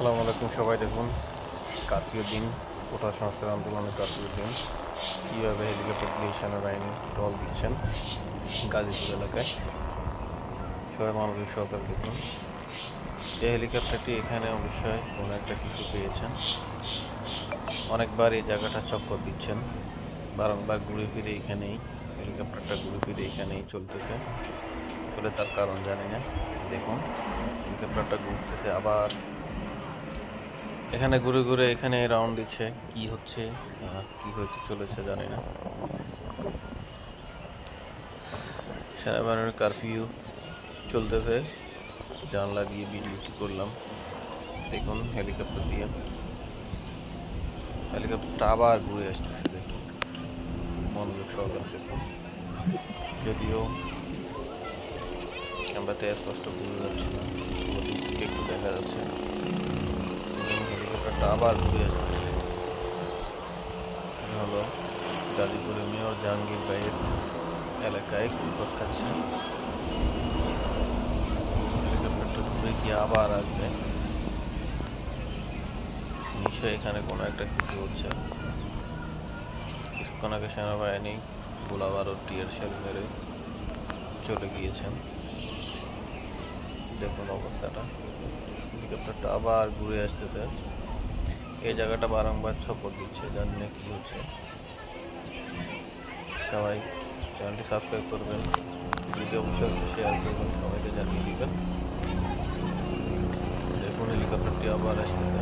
আসসালামু আলাইকুম, সবাই দেখুন। কার্ফিউ দিন কোটা সংস্কার আন্দোলনের কার্ফিউ দিন। কীভাবে হেলিকপ্টার দিয়ে সেনাবাহিনী টল দিচ্ছেন গাজীপুর এলাকায়, সবাই মানবিক সহকার দেখুন। এই হেলিকপ্টারটি এখানে অবশ্যই কোনো একটা কিছু পেয়েছেন। অনেকবার এই জায়গাটা চক্কর দিচ্ছেন। বারংবার ঘুরে ফিরে এখানেই হেলিকপ্টারটা ঘুরে ফিরে এখানেই চলতেছে। বলে তার কারণ জানি না। দেখুন হেলিকপ্টারটা ঘুরতেছে আবার। এখানে ঘুরে ঘুরে এখানে রাউন্ড দিচ্ছে, কি হচ্ছে কি হইতে চলেছে জানি না। সেনাবাহিনীর কারফিউ চলতেছে, জানলা দিয়ে ভিডিওটি করলাম। দেখুন হেলিকপ্টার দিয়ে। হেলিকপ্টারটা আবার ঘুরে আসতেছে, দেখুন। মনোযোগ সহকারে দেখুন। যদিও ক্যামেরাতে স্পষ্ট বোঝা যাচ্ছে না থেকে একটু দেখা যাচ্ছে। দেখুন হেলিকপ্টারটা আবার ঘুরে আসতেছে। হলো গাজীপুরের মেয়র জাহাঙ্গীর ভাইয়ের এলাকায় ঘুরপাক খাচ্ছে। হেলিকপ্টারটা ঘুরে গিয়ে আবার আসবে। নিশ্চয়ই এখানে কোনো একটা কিছু হচ্ছে। কিছুক্ষণ আগে সেনাবাহিনী গোলাবারও টিয়ার শেল মেরে চলে গিয়েছেন। দেখুন অবস্থাটা। হেলিকপ্টারটা আবার ঘুরে আসতেছে। এই জায়গাটা বারংবার ছপর দিচ্ছে জানি না কি হচ্ছে? সবাই চ্যানেলটি সাবস্ক্রাইব করবেন, ভিডিও অবশ্যই অবশ্যই শেয়ার করবেন, সবাইকে জানিয়ে দেবেন। দেখুন হেলিকপ্টারটি আবার আসতেছে।